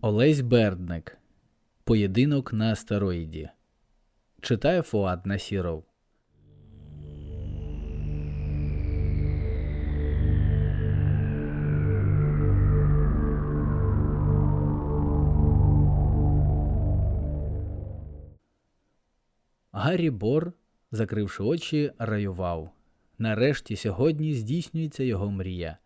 Олесь Бердник. Поєдинок на астероїді. Читає Фуад Насіров. Гаррі Бор, закривши очі, раював. Нарешті сьогодні здійснюється його мрія.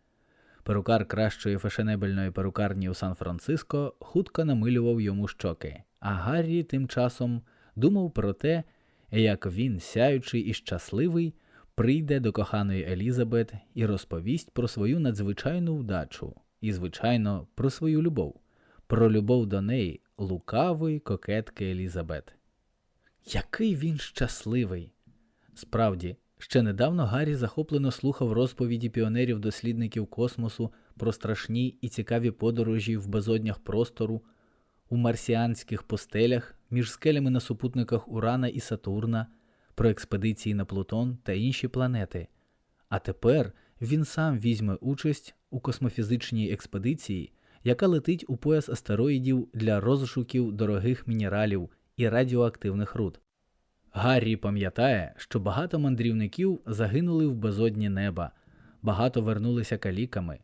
Перукар кращої фешенебельної перукарні у Сан-Франциско хутко намилював йому щоки, а Гаррі тим часом думав про те, як він, сяючий і щасливий, прийде до коханої Елізабет і розповість про свою надзвичайну вдачу і, звичайно, про свою любов, про любов до неї, лукавої кокетки Елізабет. Який він щасливий! Справді, ще недавно Гаррі захоплено слухав розповіді піонерів-дослідників космосу про страшні і цікаві подорожі в безоднях простору, у марсіанських постелях між скелями на супутниках Урана і Сатурна, про експедиції на Плутон та інші планети. А тепер він сам візьме участь у космофізичній експедиції, яка летить у пояс астероїдів для розшуків дорогих мінералів і радіоактивних руд. Гаррі пам'ятає, що багато мандрівників загинули в безодні неба, багато вернулися каліками,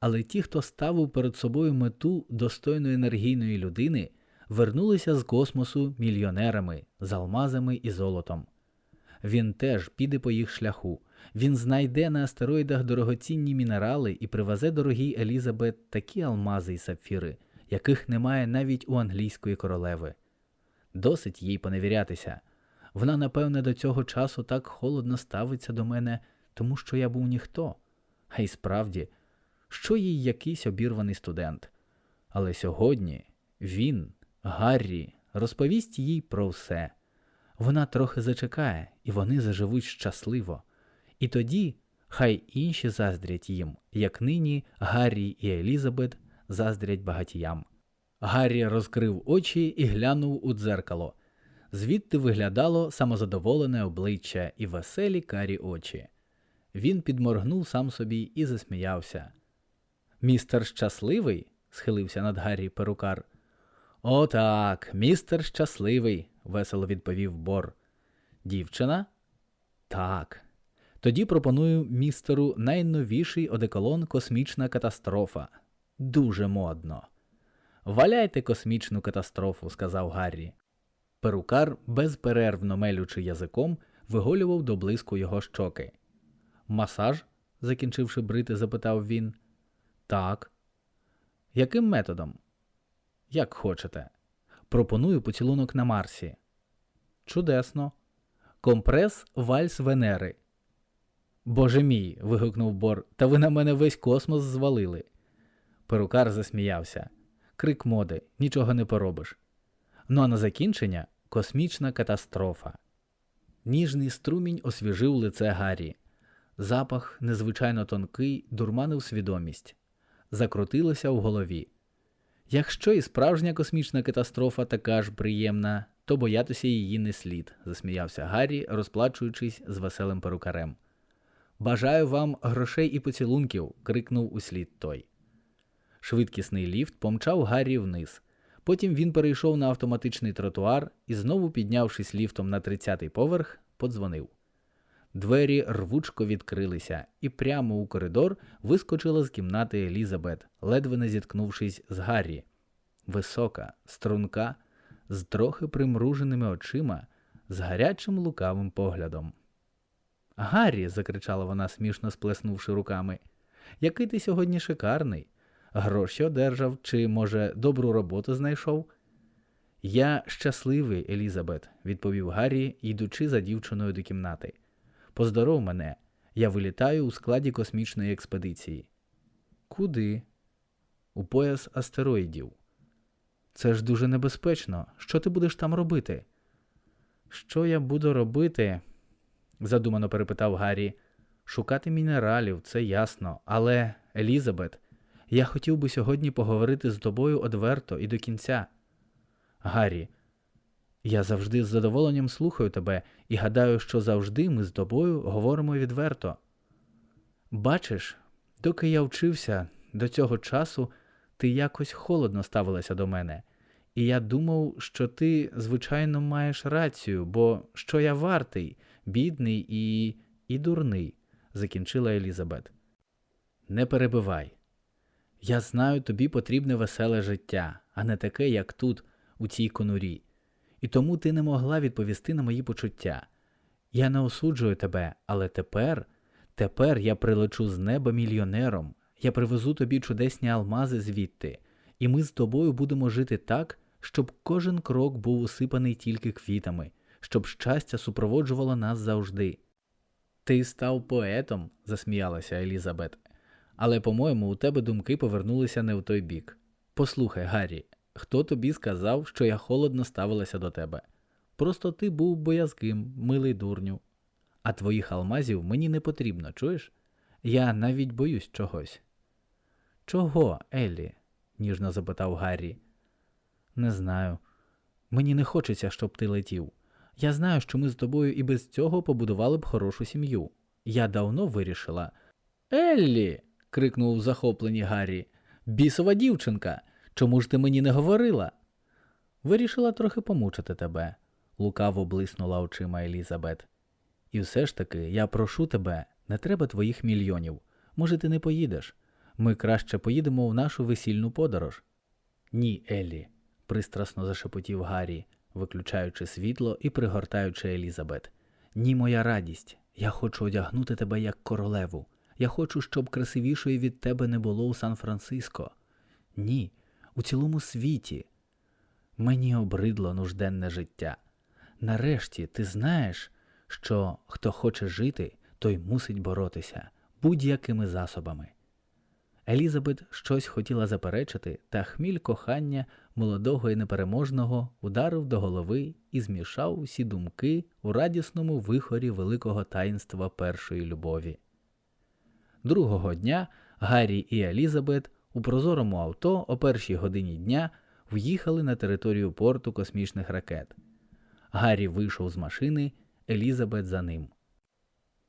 але ті, хто ставив перед собою мету достойної енергійної людини, вернулися з космосу мільйонерами, з алмазами і золотом. Він теж піде по їх шляху, він знайде на астероїдах дорогоцінні мінерали і привезе дорогій Елізабет такі алмази і сапфіри, яких немає навіть у англійської королеви. Досить їй поневірятися. Вона, напевне, до цього часу так холодно ставиться до мене, тому що я був ніхто. А й справді, що їй якийсь обірваний студент. Але сьогодні він, Гаррі, розповість їй про все. Вона трохи зачекає, і вони заживуть щасливо. І тоді хай інші заздрять їм, як нині Гаррі і Елізабет заздрять багатіям. Гаррі розкрив очі і глянув у дзеркало. Звідти виглядало самозадоволене обличчя і веселі карі очі. Він підморгнув сам собі і засміявся. Містер щасливий? схилився над Гаррі перукар. «О, так, містер щасливий, весело відповів Бор. Дівчина? Так. Тоді пропоную містеру найновіший одеколон космічна катастрофа. Дуже модно. Валяйте космічну катастрофу, сказав Гаррі. Перукар, безперервно мелючи язиком, виголював до блиску його щоки. Масаж? закінчивши брити, запитав він. Так. Яким методом? Як хочете. Пропоную поцілунок на Марсі. Чудесно. Компрес вальс Венери. Боже мій. вигукнув Бор, та ви на мене весь космос звалили. Перукар засміявся. Крик моди, нічого не поробиш. Ну а на закінчення космічна катастрофа. Ніжний струмінь освіжив лице Гаррі. Запах, незвичайно тонкий, дурманив свідомість, закрутилося в голові. Якщо і справжня космічна катастрофа така ж приємна, то боятися її не слід, засміявся Гаррі, розплачуючись з веселим перукарем. Бажаю вам грошей і поцілунків. крикнув услід той. Швидкісний ліфт помчав Гаррі вниз. Потім він перейшов на автоматичний тротуар і, знову піднявшись ліфтом на 30-й поверх, подзвонив. Двері рвучко відкрилися, і прямо у коридор вискочила з кімнати Елізабет, ледве не зіткнувшись з Гаррі. Висока, струнка, з трохи примруженими очима, з гарячим лукавим поглядом. Гаррі, закричала вона, смішно сплеснувши руками, який ти сьогодні шикарний. Гроші одержав, чи, може, добру роботу знайшов? Я щасливий, Елізабет, відповів Гаррі, йдучи за дівчиною до кімнати. Поздоров мене, я вилітаю у складі космічної експедиції. Куди? У пояс астероїдів. Це ж дуже небезпечно. Що ти будеш там робити? Що я буду робити? задумано перепитав Гаррі. Шукати мінералів, це ясно, але, Елізабет, я хотів би сьогодні поговорити з тобою одверто і до кінця. Гаррі, я завжди з задоволенням слухаю тебе і гадаю, що завжди ми з тобою говоримо відверто. Бачиш, доки я вчився до цього часу, ти якось холодно ставилася до мене. І я думав, що ти, звичайно, маєш рацію, бо що я вартий, бідний і. і дурний, закінчила Елізабет. Не перебивай. Я знаю, тобі потрібне веселе життя, а не таке, як тут, у цій конурі. І тому ти не могла відповісти на мої почуття. Я не осуджую тебе, але тепер, тепер я прилечу з неба мільйонером, я привезу тобі чудесні алмази звідти, і ми з тобою будемо жити так, щоб кожен крок був усипаний тільки квітами, щоб щастя супроводжувало нас завжди. Ти став поетом, засміялася Елізабет. Але, по-моєму, у тебе думки повернулися не в той бік. Послухай, Гаррі, хто тобі сказав, що я холодно ставилася до тебе? Просто ти був боязким, милий дурню. А твоїх алмазів мені не потрібно, чуєш? Я навіть боюсь чогось. Чого, Еллі? ніжно запитав Гаррі. Не знаю. Мені не хочеться, щоб ти летів. Я знаю, що ми з тобою і без цього побудували б хорошу сім'ю. Я давно вирішила. Еллі. Крикнув у захопленні Гаррі. Бісова дівчинка. Чому ж ти мені не говорила? Вирішила трохи помучити тебе, лукаво блиснула очима Елізабет. І все ж таки, я прошу тебе, не треба твоїх мільйонів. Може, ти не поїдеш. Ми краще поїдемо в нашу весільну подорож. Ні, Еллі, пристрасно зашепотів Гаррі, виключаючи світло і пригортаючи Елізабет. Ні, моя радість. Я хочу одягнути тебе як королеву. Я хочу, щоб красивішої від тебе не було у Сан-Франциско. Ні, у цілому світі. Мені обридло нужденне життя. Нарешті ти знаєш, що хто хоче жити, той мусить боротися будь-якими засобами. Елізабет щось хотіла заперечити, та хміль кохання молодого і непереможного ударив до голови і змішав усі думки у радісному вихорі великого таїнства першої любові. Другого дня Гаррі і Елізабет у прозорому авто о першій годині дня в'їхали на територію порту космічних ракет. Гаррі вийшов з машини, Елізабет за ним.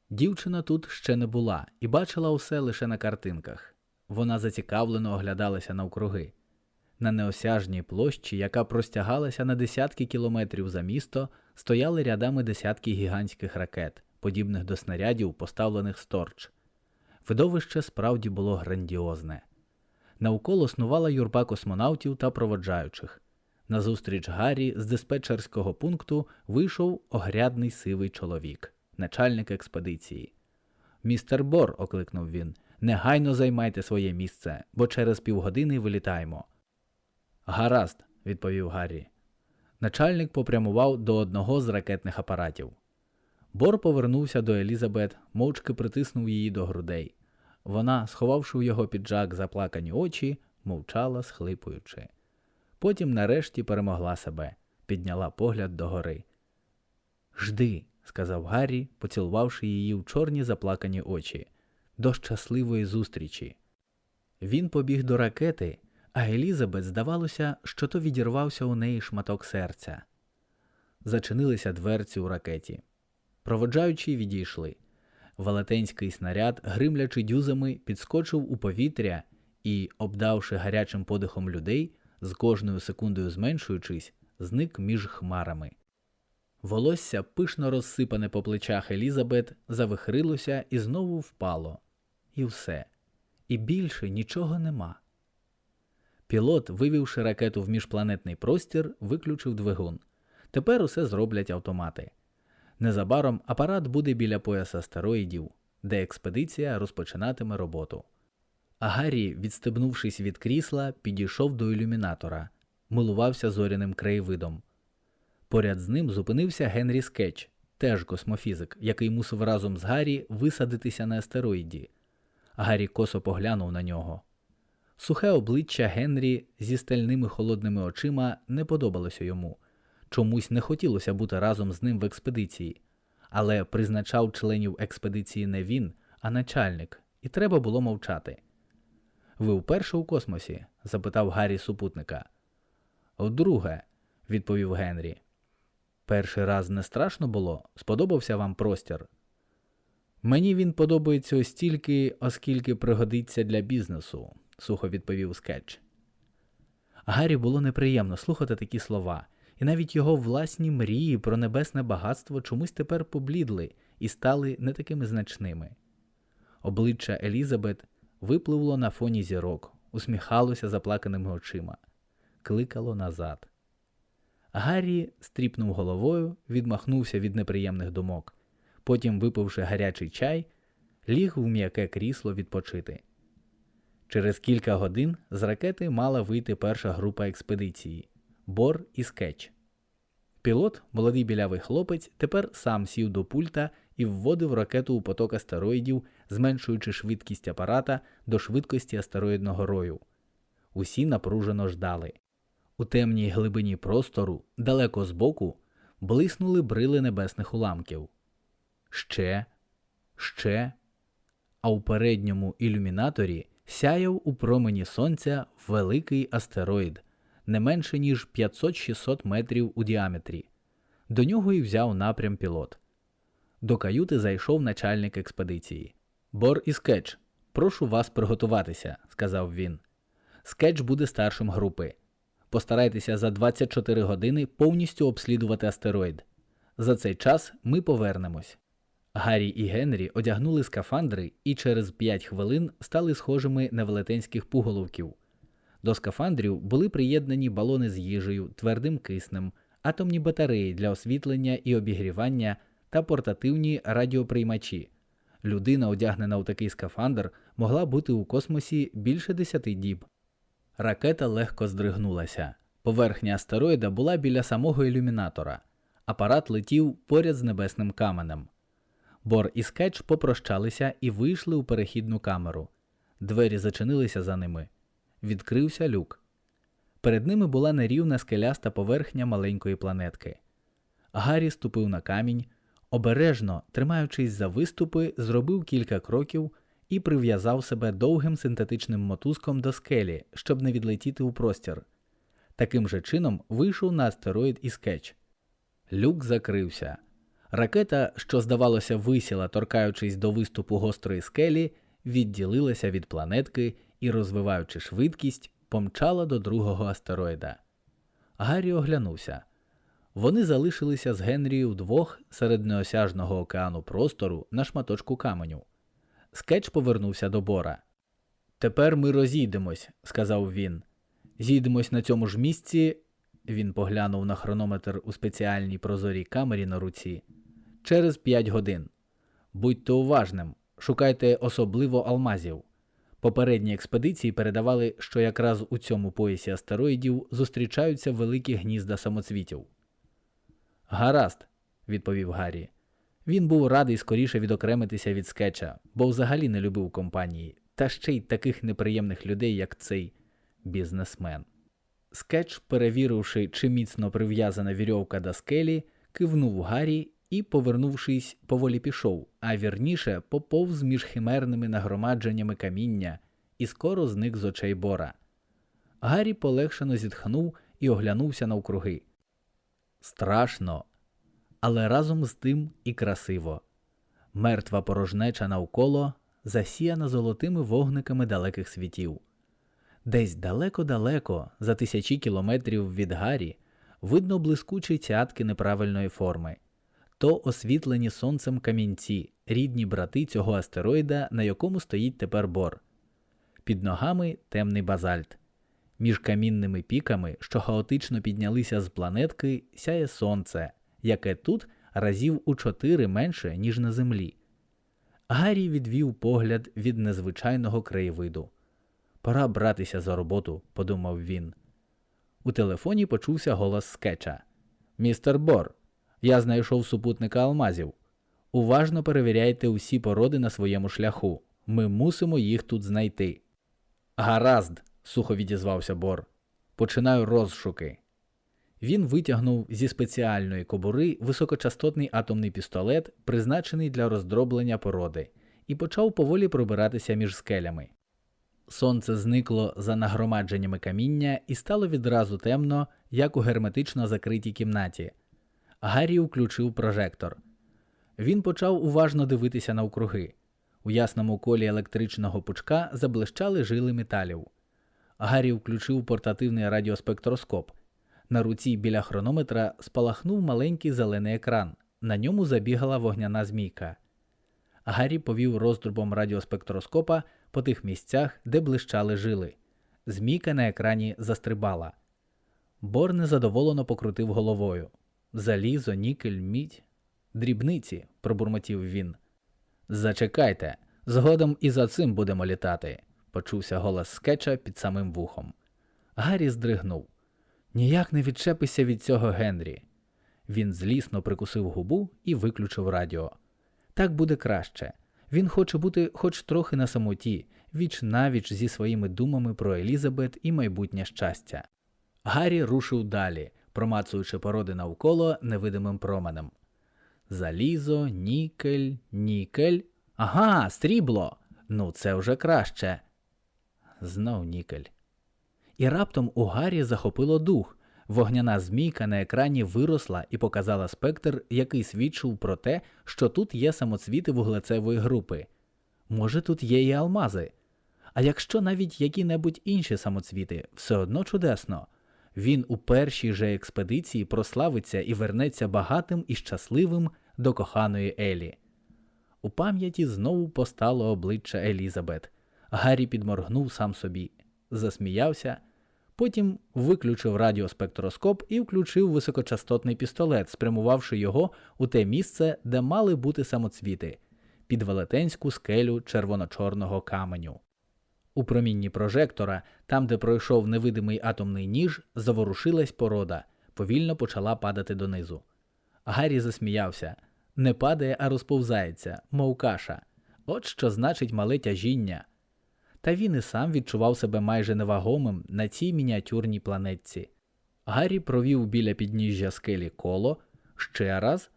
Дівчина тут ще не була і бачила усе лише на картинках. Вона зацікавлено оглядалася навкруги. На неосяжній площі, яка простягалася на десятки кілометрів за місто, стояли рядами десятки гігантських ракет, подібних до снарядів, поставлених сторч. Видовище справді було грандіозне. Навколо снувала юрба космонавтів та проводжаючих. Назустріч Гаррі з диспетчерського пункту вийшов огрядний сивий чоловік, начальник експедиції. Містер Бор, окликнув він, негайно займайте своє місце, бо через півгодини вилітаємо. Гаразд, відповів Гаррі. Начальник попрямував до одного з ракетних апаратів. Бор повернувся до Елізабет, мовчки притиснув її до грудей. Вона, сховавши в його піджак заплакані очі, мовчала, схлипуючи. Потім нарешті перемогла себе, підняла погляд догори. Жди, сказав Гаррі, поцілувавши її в чорні заплакані очі. До щасливої зустрічі. Він побіг до ракети, а Елізабет здавалося, що то відірвався у неї шматок серця. Зачинилися дверці у ракеті. Проводжаючі відійшли. Велетенський снаряд, гримлячи дюзами, підскочив у повітря і, обдавши гарячим подихом людей, з кожною секундою зменшуючись, зник між хмарами. Волосся, пишно розсипане по плечах Елізабет, завихрилося і знову впало. І все. І більше нічого нема. Пілот, вивівши ракету в міжпланетний простір, виключив двигун. Тепер усе зроблять автомати. Незабаром апарат буде біля пояса астероїдів, де експедиція розпочинатиме роботу. Гаррі, відстебнувшись від крісла, підійшов до ілюмінатора, милувався зоряним краєвидом. Поряд з ним зупинився Генрі Скетч, теж космофізик, який мусив разом з Гаррі висадитися на астероїді. Гаррі косо поглянув на нього. Сухе обличчя Генрі зі стальними холодними очима не подобалося йому. Чомусь не хотілося бути разом з ним в експедиції, але призначав членів експедиції не він, а начальник, і треба було мовчати. Ви вперше у космосі? запитав Гаррі супутника. Вдруге, відповів Генрі. Перший раз не страшно було, сподобався вам простір. Мені він подобається стільки, оскільки пригодиться для бізнесу, сухо відповів скетч. Гаррі було неприємно слухати такі слова, і навіть його власні мрії про небесне багатство чомусь тепер поблідли і стали не такими значними. Обличчя Елізабет випливло на фоні зірок, усміхалося заплаканими очима, кликало назад. Гаррі стріпнув головою, відмахнувся від неприємних думок. Потім, випивши гарячий чай, ліг в м'яке крісло відпочити. Через кілька годин з ракети мала вийти перша група експедиції Бор і Скетч. Пілот, молодий білявий хлопець, тепер сам сів до пульта і вводив ракету у поток астероїдів, зменшуючи швидкість апарата до швидкості астероїдного рою. Усі напружено ждали. У темній глибині простору, далеко збоку, блиснули брили небесних уламків. Ще, ще, а у передньому ілюмінаторі сяяв у промені сонця великий астероїд, не менше ніж 500-600 метрів у діаметрі. До нього й взяв напрям пілот. До каюти зайшов начальник експедиції. Бор і скетч, прошу вас приготуватися, сказав він. Скетч буде старшим групи. Постарайтеся за 24 години повністю обслідувати астероїд. За цей час ми повернемось. Гаррі і Генрі одягнули скафандри і через 5 хвилин стали схожими на велетенських пуголовків. До скафандрів були приєднані балони з їжею, твердим киснем, атомні батареї для освітлення і обігрівання та портативні радіоприймачі. Людина, одягнена у такий скафандр, могла бути у космосі більше 10 діб. Ракета легко здригнулася. Поверхня астероїда була біля самого ілюмінатора. Апарат летів поряд з небесним каменем. Бор і скетч попрощалися і вийшли у перехідну камеру. Двері зачинилися за ними. Відкрився люк. Перед ними була нерівна скеляста поверхня маленької планетки. Гаррі ступив на камінь, обережно, тримаючись за виступи, зробив кілька кроків і прив'язав себе довгим синтетичним мотузком до скелі, щоб не відлетіти у простір. Таким же чином вийшов на астероїд і скетч. Люк закрився. Ракета, що, здавалося, висіла, торкаючись до виступу гострої скелі, відділилася від планетки і, розвиваючи швидкість, помчала до другого астероїда. Гаррі оглянувся. Вони залишилися з Генрією вдвох серед неосяжного океану простору на шматочку каменю. Скетч повернувся до Бора. Тепер ми розійдемось, сказав він. Зійдемось на цьому ж місці. Він поглянув на хронометр у спеціальній прозорій камері на руці. Через п'ять годин. Будьте уважним, шукайте особливо алмазів. Попередні експедиції передавали, що якраз у цьому поясі астероїдів зустрічаються великі гнізда самоцвітів. Гаразд, відповів Гаррі. Він був радий скоріше відокремитися від скетча, бо взагалі не любив компанії, та ще й таких неприємних людей, як цей бізнесмен. Скетч, перевіривши, чи міцно прив'язана вірьовка до скелі, кивнув Гаррі і, повернувшись, поволі пішов, а вірніше поповз між химерними нагромадженнями каміння і скоро зник з очей бора. Гаррі полегшено зітхнув і оглянувся навкруги. Страшно, але разом з тим і красиво. Мертва порожнеча навколо засіяна золотими вогниками далеких світів. Десь далеко-далеко, за тисячі кілометрів від Гаррі, видно блискучі цятки неправильної форми, то освітлені сонцем камінці, рідні брати цього астероїда, на якому стоїть тепер бор. Під ногами темний базальт. Між камінними піками, що хаотично піднялися з планетки, сяє сонце, яке тут разів у чотири менше, ніж на землі. Гаррі відвів погляд від незвичайного краєвиду. Пора братися за роботу, подумав він. У телефоні почувся голос скетча. Містер Бор, я знайшов супутника алмазів. Уважно перевіряйте усі породи на своєму шляху. Ми мусимо їх тут знайти. Гаразд, сухо відізвався Бор. Починаю розшуки. Він витягнув зі спеціальної кобури високочастотний атомний пістолет, призначений для роздроблення породи, і почав поволі пробиратися між скелями. Сонце зникло за нагромадженнями каміння і стало відразу темно, як у герметично закритій кімнаті. Гаррі включив прожектор. Він почав уважно дивитися навкруги. У ясному колі електричного пучка заблищали жили металів. Гаррі включив портативний радіоспектроскоп. На руці біля хронометра спалахнув маленький зелений екран. На ньому забігала вогняна змійка. Гаррі повів роздрубом радіоспектроскопа по тих місцях, де блищали жили. Змійка на екрані застрибала. Бор незадоволено покрутив головою. Залізо, нікель, мідь. Дрібниці, пробурмотів він. Зачекайте, згодом і за цим будемо літати, почувся голос скетча під самим вухом. Гаррі здригнув. Ніяк не відчепися від цього Генрі. Він злісно прикусив губу і виключив радіо. Так буде краще. Він хоче бути хоч трохи на самоті, віч навіч зі своїми думами про Елізабет і майбутнє щастя. Гаррі рушив далі, промацуючи породи навколо невидимим променем. Залізо, нікель, нікель. Ага, стрібло. Ну, це вже краще. Знов нікель. І раптом у Гаррі захопило дух. Вогняна змійка на екрані виросла і показала спектр, який свідчив про те, що тут є самоцвіти вуглецевої групи. Може, тут є і алмази. А якщо навіть які-небудь інші самоцвіти, все одно чудесно. Він у першій же експедиції прославиться і вернеться багатим і щасливим до коханої Елі. У пам'яті знову постало обличчя Елізабет. Гаррі підморгнув сам собі, засміявся, потім виключив радіоспектроскоп і включив високочастотний пістолет, спрямувавши його у те місце, де мали бути самоцвіти, під велетенську скелю червоно-чорного каменю. У промінні прожектора, там, де пройшов невидимий атомний ніж, заворушилась порода, повільно почала падати донизу. Гаррі засміявся не падає, а розповзається, мов каша. От що значить мале тяжіння. Та він і сам відчував себе майже невагомим на цій мініатюрній планетці. Гаррі провів біля підніжжя скелі коло, ще раз,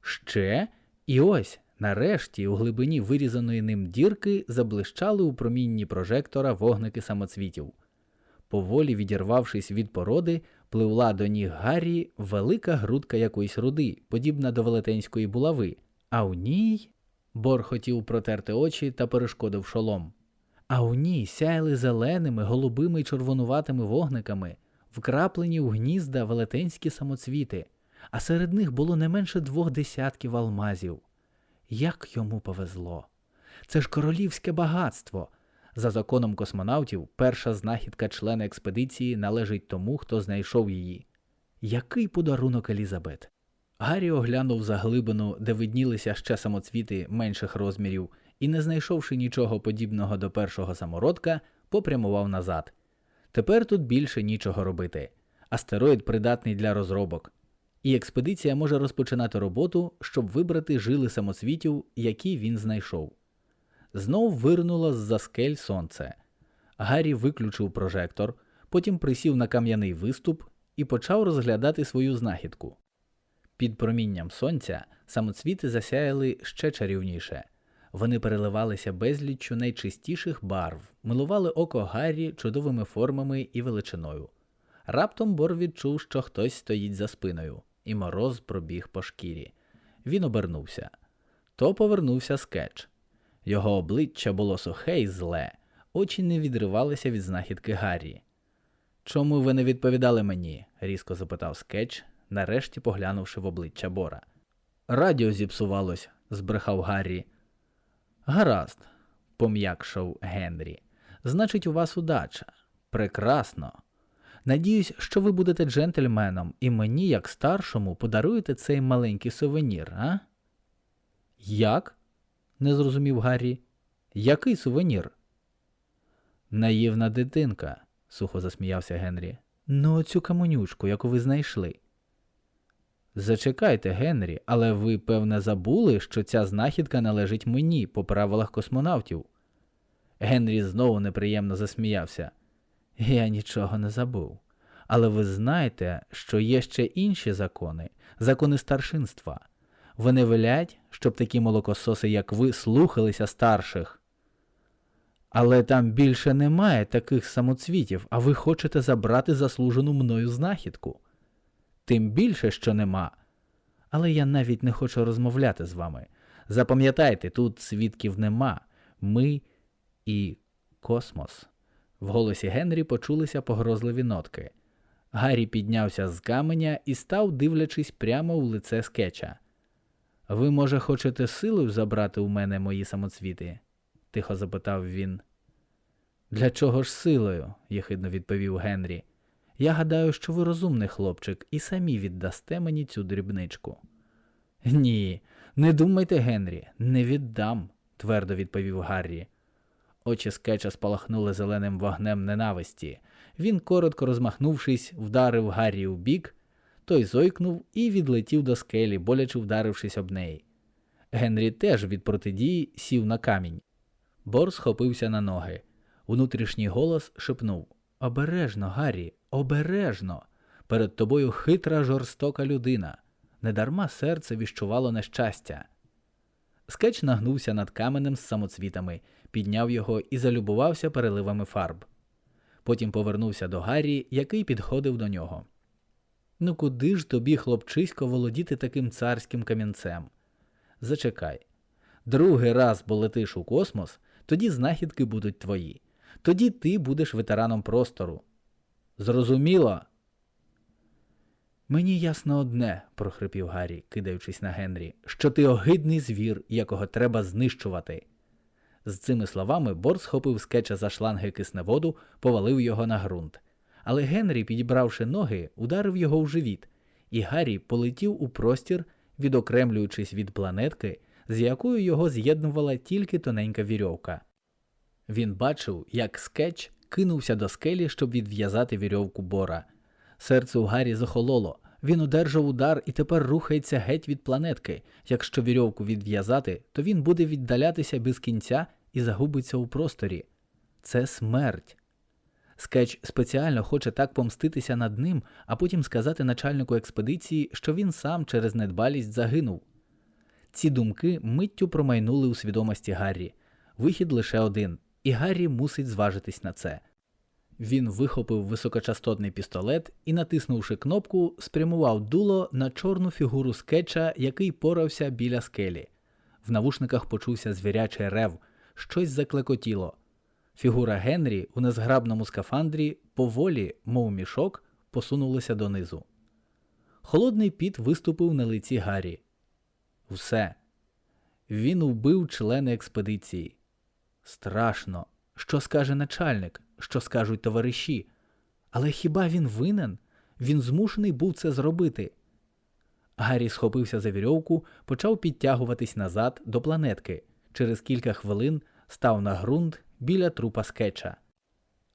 ще, і ось, нарешті, у глибині вирізаної ним дірки заблищали у промінні прожектора вогники самоцвітів. Поволі відірвавшись від породи, пливла до ніг Гаррі велика грудка якоїсь руди, подібна до велетенської булави, а у ній. Бор хотів протерти очі та перешкодив шолом. А у ній сяяли зеленими, голубими й червонуватими вогниками, вкраплені у гнізда велетенські самоцвіти, а серед них було не менше двох десятків алмазів. Як йому повезло! Це ж королівське багатство. За законом космонавтів, перша знахідка члена експедиції належить тому, хто знайшов її. Який подарунок Елізабет? Гаррі оглянув заглибину, де виднілися ще самоцвіти менших розмірів, і, не знайшовши нічого подібного до першого самородка, попрямував назад. Тепер тут більше нічого робити. Астероїд придатний для розробок, і експедиція може розпочинати роботу, щоб вибрати жили самоцвітів, які він знайшов. Знов вирнуло з-за скель сонце. Гаррі виключив прожектор, потім присів на кам'яний виступ і почав розглядати свою знахідку. Під промінням сонця самоцвіти засяяли ще чарівніше. Вони переливалися безліччю найчистіших барв, милували око Гаррі чудовими формами і величиною. Раптом Бор відчув, що хтось стоїть за спиною, і мороз пробіг по шкірі. Він обернувся. То повернувся скетч. Його обличчя було сухе і зле, очі не відривалися від знахідки Гаррі. Чому ви не відповідали мені? різко запитав скетч, нарешті поглянувши в обличчя Бора. Радіо зіпсувалось, збрехав Гаррі. Гаразд, пом'якшав Генрі. Значить, у вас удача. Прекрасно. Надіюсь, що ви будете джентльменом і мені, як старшому, подаруєте цей маленький сувенір, а? Як? не зрозумів Гаррі. Який сувенір? Наївна дитинка, сухо засміявся Генрі. Ну, оцю каменючку, яку ви знайшли. Зачекайте, Генрі, але ви, певне, забули, що ця знахідка належить мені по правилах космонавтів. Генрі знову неприємно засміявся. Я нічого не забув. Але ви знаєте, що є ще інші закони, закони старшинства. Вони велять, щоб такі молокососи, як ви, слухалися старших. Але там більше немає таких самоцвітів, а ви хочете забрати заслужену мною знахідку. Тим більше, що нема. Але я навіть не хочу розмовляти з вами. Запам'ятайте, тут свідків нема. Ми і космос. В голосі Генрі почулися погрозливі нотки. Гаррі піднявся з каменя і став, дивлячись прямо в лице скетча. Ви, може, хочете силою забрати у мене мої самоцвіти? тихо запитав він. Для чого ж силою? єхидно відповів Генрі. Я гадаю, що ви розумний хлопчик і самі віддасте мені цю дрібничку. Ні, не думайте, Генрі, не віддам, твердо відповів Гаррі. Очі скетча спалахнули зеленим вогнем ненависті. Він, коротко розмахнувшись, вдарив Гаррі у бік, той зойкнув і відлетів до скелі, боляче вдарившись об неї. Генрі теж від протидії сів на камінь. Бор схопився на ноги. Внутрішній голос шепнув Обережно, Гаррі, обережно. Перед тобою хитра жорстока людина. Недарма серце віщувало нещастя. Скетч нагнувся над каменем з самоцвітами, підняв його і залюбувався переливами фарб. Потім повернувся до Гаррі, який підходив до нього. Ну куди ж тобі, хлопчисько, володіти таким царським камінцем? Зачекай. Другий раз полетиш у космос, тоді знахідки будуть твої. Тоді ти будеш ветераном простору. Зрозуміло? Мені ясно одне, прохрипів Гаррі, кидаючись на Генрі, що ти огидний звір, якого треба знищувати. З цими словами Бор схопив скетча за шланги кисневоду, повалив його на ґрунт. Але Генрі, підібравши ноги, ударив його в живіт, і Гаррі полетів у простір, відокремлюючись від планетки, з якою його з'єднувала тільки тоненька вірьовка. Він бачив, як скетч кинувся до скелі, щоб відв'язати вірьовку бора. Серце у Гаррі захололо. Він одержав удар і тепер рухається геть від планетки. Якщо вірьовку відв'язати, то він буде віддалятися без кінця і загубиться у просторі. Це смерть. Скетч спеціально хоче так помститися над ним, а потім сказати начальнику експедиції, що він сам через недбалість загинув. Ці думки миттю промайнули у свідомості Гаррі. Вихід лише один, і Гаррі мусить зважитись на це. Він вихопив високочастотний пістолет і, натиснувши кнопку, спрямував дуло на чорну фігуру скетча, який порався біля скелі. В навушниках почувся звірячий рев, щось заклекотіло. Фігура Генрі у незграбному скафандрі поволі, мов мішок, посунулася донизу. Холодний піт виступив на лиці Гаррі. Все. Він вбив члени експедиції. Страшно. Що скаже начальник, що скажуть товариші? Але хіба він винен? Він змушений був це зробити. Гаррі схопився за вірьовку, почав підтягуватись назад до планетки. Через кілька хвилин став на ґрунт біля трупа скетча.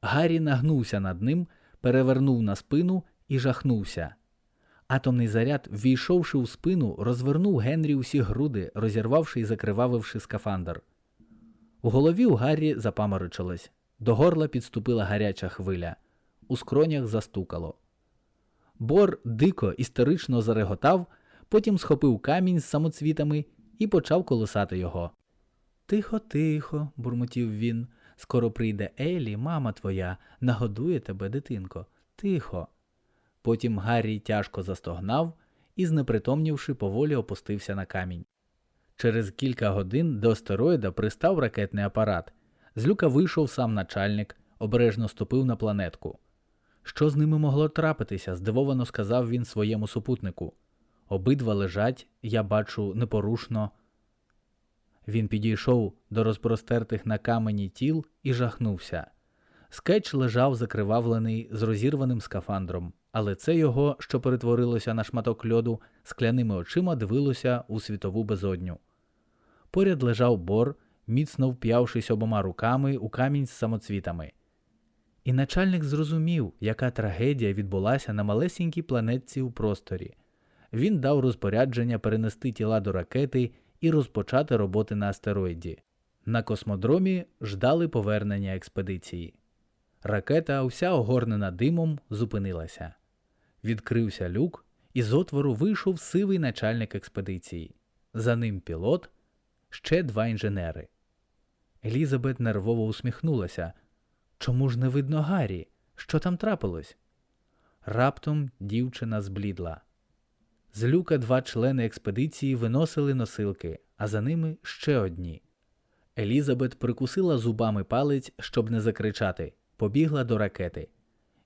Гаррі нагнувся над ним, перевернув на спину і жахнувся. Атомний заряд, ввійшовши у спину, розвернув Генрі усі груди, розірвавши і закривавивши скафандр. У голові у Гаррі запаморочилось. До горла підступила гаряча хвиля, у скронях застукало. Бор дико істерично зареготав, потім схопив камінь з самоцвітами і почав колосати його. Тихо, тихо, бурмотів він. Скоро прийде Елі, мама твоя, нагодує тебе, дитинко. Тихо. Потім Гаррі тяжко застогнав і, знепритомнівши, поволі опустився на камінь. Через кілька годин до астероїда пристав ракетний апарат. З люка вийшов сам начальник, обережно ступив на планетку. Що з ними могло трапитися? здивовано сказав він своєму супутнику. Обидва лежать, я бачу, непорушно. Він підійшов до розпростертих на камені тіл і жахнувся. Скетч лежав закривавлений з розірваним скафандром, але це його, що перетворилося на шматок льоду, скляними очима дивилося у світову безодню. Поряд лежав бор, міцно вп'явшись обома руками у камінь з самоцвітами. І начальник зрозумів, яка трагедія відбулася на малесенькій планетці у просторі. Він дав розпорядження перенести тіла до ракети і розпочати роботи на астероїді. На космодромі ждали повернення експедиції. Ракета, уся огорнена димом, зупинилася. Відкрився люк, і з отвору вийшов сивий начальник експедиції. За ним пілот, ще два інженери. Елізабет нервово усміхнулася. Чому ж не видно Гаррі? Що там трапилось? Раптом дівчина зблідла. З люка два члени експедиції виносили носилки, а за ними ще одні. Елізабет прикусила зубами палець, щоб не закричати. побігла до ракети.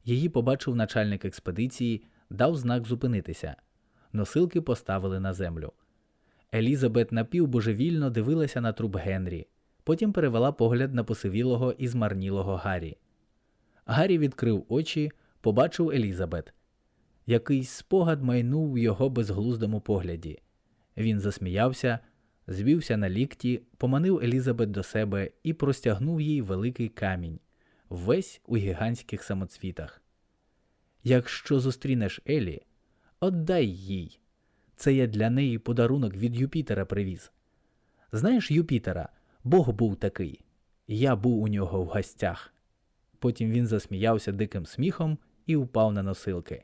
Її побачив начальник експедиції, дав знак зупинитися. Носилки поставили на землю. Елізабет напівбожевільно дивилася на труп Генрі, потім перевела погляд на посивілого і змарнілого Гаррі. Гаррі відкрив очі, побачив Елізабет. Якийсь спогад майнув в його безглуздому погляді. Він засміявся, звівся на лікті, поманив Елізабет до себе і простягнув їй великий камінь, весь у гігантських самоцвітах. Якщо зустрінеш Елі, отдай їй. Це я для неї подарунок від Юпітера привіз. Знаєш Юпітера, Бог був такий. Я був у нього в гостях. Потім він засміявся диким сміхом і впав на носилки.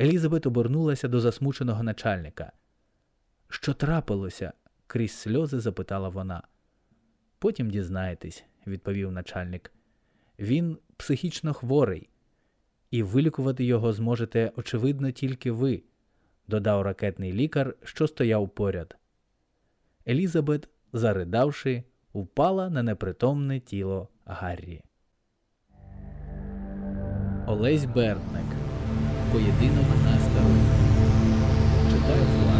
Елізабет обернулася до засмученого начальника. Що трапилося? крізь сльози запитала вона. Потім дізнаєтесь, відповів начальник. Він психічно хворий, і вилікувати його зможете, очевидно, тільки ви, додав ракетний лікар, що стояв поряд. Елізабет, заридавши, впала на непритомне тіло Гаррі. Олесь Бердник. Поєдинок на старої. Читає Флан.